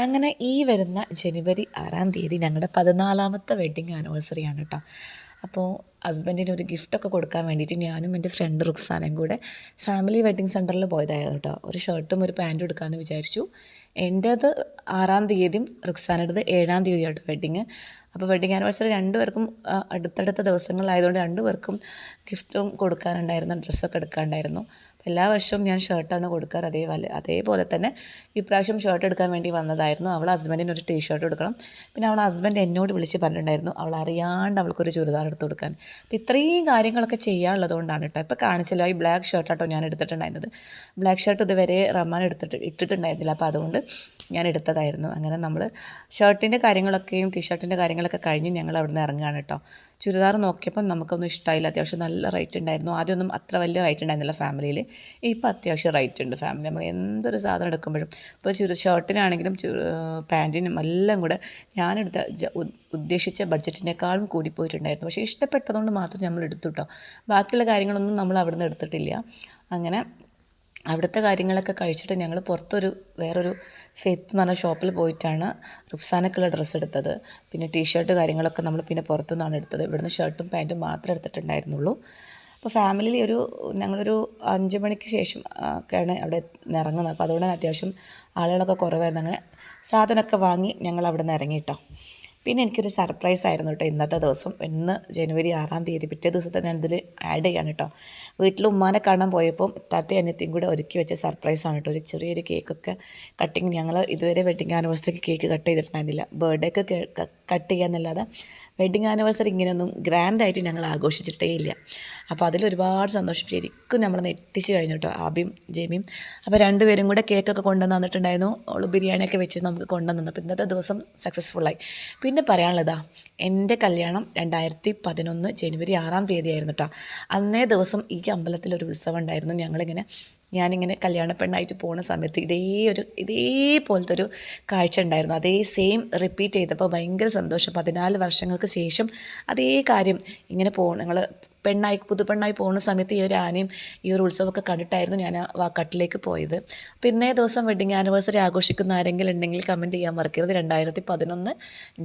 അങ്ങനെ ഈ വരുന്ന ജനുവരി ആറാം തീയതി ഞങ്ങളുടെ പതിനാലാമത്തെ വെഡ്ഡിങ് ആനിവേഴ്സറി ആണ് കേട്ടോ അപ്പോൾ ഹസ്ബൻഡിന് ഒരു ഗിഫ്റ്റൊക്കെ കൊടുക്കാൻ വേണ്ടിയിട്ട് ഞാനും എന്റെ ഫ്രണ്ട് റുക്സാനയും കൂടെ ഫാമിലി വെഡ്ഡിങ് സെന്ററിൽ പോയതായിരുന്നു കേട്ടോ ഒരു ഷർട്ടും ഒരു പാന്റും എടുക്കാമെന്ന് വിചാരിച്ചു. എന്റേത് ആറാം തീയതിയും റുക്സാനയുടേത് ഏഴാം തീയതിയായിട്ട് വെഡ്ഡിങ് അപ്പോൾ വെഡ്ഡിങ് ആനിവേഴ്സറി രണ്ടുപേർക്കും അടുത്തടുത്ത ദിവസങ്ങളായതുകൊണ്ട് രണ്ടുപേർക്കും ഗിഫ്റ്റും കൊടുക്കാനുണ്ടായിരുന്നു ഡ്രസ്സൊക്കെ എടുക്കാനുണ്ടായിരുന്നു എല്ലാ വർഷവും ഞാൻ ഷർട്ടാണ് കൊടുക്കാറ്. അതേ അതേപോലെ തന്നെ ഇപ്രാവശ്യം ഷർട്ട് എടുക്കാൻ വേണ്ടി വന്നതായിരുന്നു. അവൾ ഹസ്ബൻഡിന് ഒരു ടീ ഷർട്ട് എടുക്കണം പിന്നെ അവൾ ഹസ്ബൻഡ് എന്നോട് വിളിച്ച് പറഞ്ഞിട്ടുണ്ടായിരുന്നു അവൾ അറിയാണ്ട് അവൾക്കൊരു ചുരിദാർ എടുത്ത് കൊടുക്കാൻ. അപ്പം ഇത്രയും കാര്യങ്ങളൊക്കെ ചെയ്യാനുള്ളത് കൊണ്ടാണ് കേട്ടോ ഇപ്പോൾ കാണിച്ചല്ലോ ഈ ബ്ലാക്ക് ഷർട്ടാട്ടോ ഞാൻ എടുത്തിട്ടുണ്ടായിരുന്നത്. ബ്ലാക്ക് ഷർട്ട് ഇതുവരെ റമ്മാൻ എടുത്തിട്ട് ഇട്ടിട്ടുണ്ടായിരുന്നില്ല. അപ്പോൾ അതുകൊണ്ട് ഞാൻ എടുത്തതായിരുന്നു. അങ്ങനെ നമ്മൾ ഷർട്ടിന്റെ കാര്യങ്ങളൊക്കെയും ടീഷർട്ടിന്റെ കാര്യങ്ങളൊക്കെ കഴിഞ്ഞ് ഞങ്ങൾ അവിടെ നിന്ന് ഇറങ്ങുകയാണ് കേട്ടോ. ചുരിദാർ നോക്കിയപ്പം നമുക്കൊന്നും ഇഷ്ടമായില്ല അത്യാവശ്യം നല്ല റേറ്റ് ഉണ്ടായിരുന്നു. ആദ്യമൊന്നും അത്ര വലിയ റേറ്റ് ഉണ്ടായിരുന്നില്ല ഫാമിലിയിൽ. ഇപ്പോൾ അത്യാവശ്യം റേറ്റ് ഉണ്ട് ഫാമിലി. നമ്മൾ എന്തൊരു സാധനം എടുക്കുമ്പോഴും. ഇപ്പോൾ ചുരി ഷർട്ടിനാണെങ്കിലും പാന്റിനും എല്ലാം കൂടെ ഞാനെടുത്ത ഉദ്ദേശിച്ച ബഡ്ജറ്റിനേക്കാളും കൂടി പോയിട്ടുണ്ടായിരുന്നു. പക്ഷേ ഇഷ്ടപ്പെട്ടതുകൊണ്ട് മാത്രം നമ്മൾ എടുത്തു കേട്ടോ. ബാക്കിയുള്ള കാര്യങ്ങളൊന്നും നമ്മൾ അവിടെ നിന്ന് എടുത്തിട്ടില്ല. അങ്ങനെ അവിടുത്തെ കാര്യങ്ങളൊക്കെ കഴിച്ചിട്ട് ഞങ്ങൾ പുറത്തൊരു വേറൊരു ഫെയ്ത്ത് എന്ന് പറഞ്ഞ ഷോപ്പിൽ പോയിട്ടാണ് റുഫ്സാനക്കുള്ള ഡ്രസ്സ് എടുത്തത്. പിന്നെ ടീഷർട്ട് കാര്യങ്ങളൊക്കെ നമ്മൾ പിന്നെ പുറത്തുനിന്നാണ് എടുത്തത്. ഇവിടുന്ന് ഷർട്ടും പാന്റും മാത്രമേ എടുത്തിട്ടുണ്ടായിരുന്നുള്ളൂ. അപ്പോൾ ഫാമിലിയിൽ ഒരു ഞങ്ങളൊരു അഞ്ച് മണിക്ക് ശേഷം ഒക്കെയാണ് അവിടെ ഇറങ്ങുന്നത്. അപ്പോൾ അതുകൊണ്ട് തന്നെ അത്യാവശ്യം ആളുകളൊക്കെ കുറവായിരുന്നു. അങ്ങനെ സാധനമൊക്കെ വാങ്ങി ഞങ്ങൾ അവിടെ നിന്ന് ഇറങ്ങി കേട്ടോ പിന്നെ എനിക്കൊരു സർപ്രൈസ് ആയിരുന്നു കേട്ടോ ഇന്നത്തെ ദിവസം. ഇന്ന് ജനുവരി ആറാം തീയതി പിറ്റേ ദിവസത്തെ ഞാൻ ഇതിൽ ആഡ് ചെയ്യാണ് കേട്ടോ വീട്ടിൽ ഉമ്മാനെ കാണാൻ പോയപ്പോൾ താത്തയും അനിയത്തിയും കൂടെ ഒരുക്കി വെച്ച സർപ്രൈസാണ് കേട്ടോ ഒരു ചെറിയൊരു കേക്കൊക്കെ കട്ടിങ് ഞങ്ങൾ ഇതുവരെ വെഡിങ് ആനിവേഴ്സറിക്ക് കേക്ക് കട്ട് ചെയ്തിട്ടുണ്ടായിരുന്നില്ല. ബർത്ത്ഡേക്ക് കട്ട് ചെയ്യുക എന്നല്ലാതെ വെഡിങ് ആനിവേഴ്സറി ഇങ്ങനെയൊന്നും ഗ്രാൻഡായിട്ട് ഞങ്ങൾ ആഘോഷിച്ചിട്ടേ ഇല്ല. അപ്പോൾ അതിലൊരുപാട് സന്തോഷം. ശരിക്കും നമ്മൾ എത്തിച്ച് കഴിഞ്ഞു കേട്ടോ ആബിയും ജെമിയും. അപ്പോൾ രണ്ടുപേരും കൂടെ കേക്കൊക്കെ കൊണ്ടുവന്ന് തന്നിട്ടുണ്ടായിരുന്നു. ഓൾ ബിരിയാണിയൊക്കെ വെച്ച് നമുക്ക് കൊണ്ടുവന്നു അപ്പോൾ ഇന്നത്തെ ദിവസം സക്സസ്ഫുള്ളായി പിന്നെ പറയാനുള്ളതാ എന്റെ കല്യാണം രണ്ടായിരത്തി പതിനൊന്ന് ജനുവരി ആറാം തീയതി ആയിരുന്നു കേട്ടോ അന്നേ ദിവസം ഈ അമ്പലത്തിൽ ഒരു ഉത്സവം ഉണ്ടായിരുന്നു. ഞങ്ങളിങ്ങനെ ഞാനിങ്ങനെ കല്യാണ പെണ്ണായിട്ട് പോകുന്ന സമയത്ത് ഇതേ ഒരു ഇതേപോലത്തെ ഒരു കാഴ്ച ഉണ്ടായിരുന്നു. അതേ സെയിം റിപ്പീറ്റ് ചെയ്തപ്പോൾ ഭയങ്കര സന്തോഷം. പതിനാല് വർഷങ്ങൾക്ക് ശേഷം അതേ കാര്യം ഇങ്ങനെ പോകും ഞങ്ങൾ പെണ്ണായി പുതുപ്പെണ്ണായി പോകുന്ന സമയത്ത് ഈ ഒരു ആനയും ഈ ഒരു ഉത്സവമൊക്കെ കണ്ടിട്ടായിരുന്നു ഞാൻ ആ കട്ടിലേക്ക് പോയത്. ഇന്നേ ദിവസം വെഡിങ് ആനിവേഴ്സറി ആഘോഷിക്കുന്ന ആരെങ്കിലും ഉണ്ടെങ്കിൽ കമന്റ് ചെയ്യാൻ മറക്കരുത്. രണ്ടായിരത്തി പതിനൊന്ന്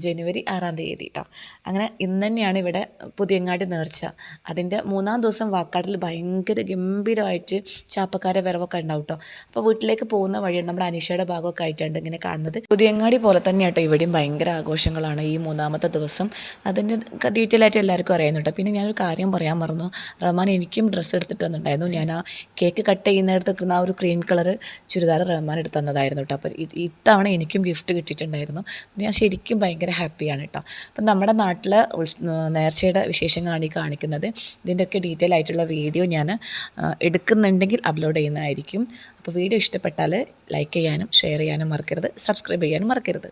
ജനുവരി ആറാം തീയതി കേട്ടോ അങ്ങനെ ഇന്ന് തന്നെയാണ് ഇവിടെ പുതിയങ്ങാടി നേർച്ച. അതിന്റെ മൂന്നാം ദിവസം വാക്കാട്ടിൽ ഭയങ്കര ഗംഭീരമായിട്ട് ചാപ്പക്കാരെ വരവൊക്കെ ഉണ്ടാവും കേട്ടോ അപ്പോൾ വീട്ടിലേക്ക് പോകുന്ന വഴിയാണ് നമ്മുടെ അനീഷയുടെ ഭാഗമൊക്കെ ആയിട്ടുണ്ട് ഇങ്ങനെ കാണുന്നത്. പുതിയങ്ങാടി പോലെ തന്നെ കേട്ടോ ഇവിടെയും ഭയങ്കര ആഘോഷങ്ങളാണ് ഈ മൂന്നാമത്തെ ദിവസം. അതിന്റെ ഡീറ്റെയിൽ ആയിട്ട് എല്ലാവർക്കും അറിയുന്നുണ്ട് പിന്നെ ഞാനൊരു കാര്യം പറയാൻ മറന്നു. റഹ്മാൻ എനിക്കും ഡ്രസ്സ് എടുത്തിട്ട് തന്നിട്ടുണ്ടായിരുന്നു. ഞാൻ ആ കേക്ക് കട്ട് ചെയ്യുന്നിടത്ത് കിട്ടുന്ന ആ ഒരു ക്രീം കളർ ചുരിദാർ റഹ്മാൻ എടുത്ത് തന്നതായിരുന്നു കേട്ടോ. അപ്പോൾ ഇത് ഇത്തവണ എനിക്കും ഗിഫ്റ്റ് കിട്ടിയിട്ടുണ്ടായിരുന്നു. ഞാൻ ശരിക്കും ഭയങ്കര ഹാപ്പിയാണ് കേട്ടോ. അപ്പം നമ്മുടെ നാട്ടിലെ നേർച്ചയുടെ വിശേഷങ്ങളാണ് ഈ കാണിക്കുന്നത്. ഇതിന്റെയൊക്കെ ഡീറ്റെയിൽ ആയിട്ടുള്ള വീഡിയോ ഞാൻ എടുക്കുന്നുണ്ടെങ്കിൽ അപ്ലോഡ് ചെയ്യുന്നതായിരിക്കും. അപ്പോൾ വീഡിയോ ഇഷ്ടപ്പെട്ടാൽ ലൈക്ക് ചെയ്യാനും ഷെയർ ചെയ്യാനും മറക്കരുത്. സബ്സ്ക്രൈബ് ചെയ്യാനും മറക്കരുത്.